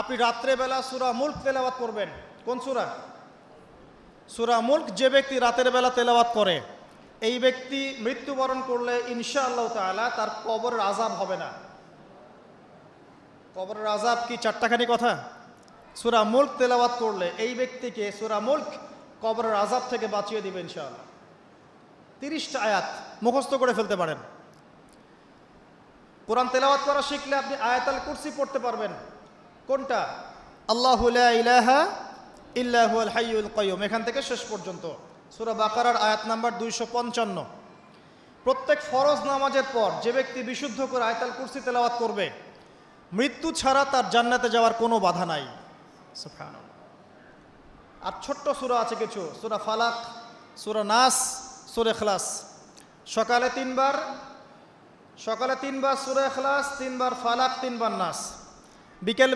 আপনি রাত্রেবেলা সুরা মুল্ক তেলাওয়াত করবেন। কোন সুরা? সুরা মুল্ক যে ব্যক্তি রাতের বেলা তেলাওয়াত করে, এই ব্যক্তি মৃত্যুবরণ করলে ইনশা আল্লাহ তাআলা তার কবরের আজাব হবে না। কবরের আজাব কি চারটাখানি কথা? সুরা মুল্ক তেলাওয়াত করলে এই ব্যক্তিকে সুরা মুল্ক কবরের আজাব থেকে বাঁচিয়ে দিবে ইনশাআল্লাহ। তিরিশটা আয়াত মুখস্থ করে ফেলতে পারেন। কোরআন তেলাওয়াত করা শিখলে আপনি আয়াতাল কুরসি পড়তে পারবেন। কোনটা? আল্লাহ ইলাহা এখান থেকে শেষ পর্যন্ত। সুরা বাকারার আয়াত নাম্বার দুইশো পঞ্চান্ন। প্রত্যেক ফরজ নামাজের পর যে ব্যক্তি বিশুদ্ধ করে আয়াতাল কুরসি তেলাওয়াত করবে, মৃত্যু ছাড়া তার জান্নাতে যাওয়ার কোনো বাধা নাই। আর ছোট্ট সূরা আছে কিছু। সুরা ফালাক, সূরা নাস, সূরা ইখলাস। সকালে তিনবার সকালে তিনবার সূরা ইখলাস, তিনবার ফালাক, তিনবার নাস। বিকেল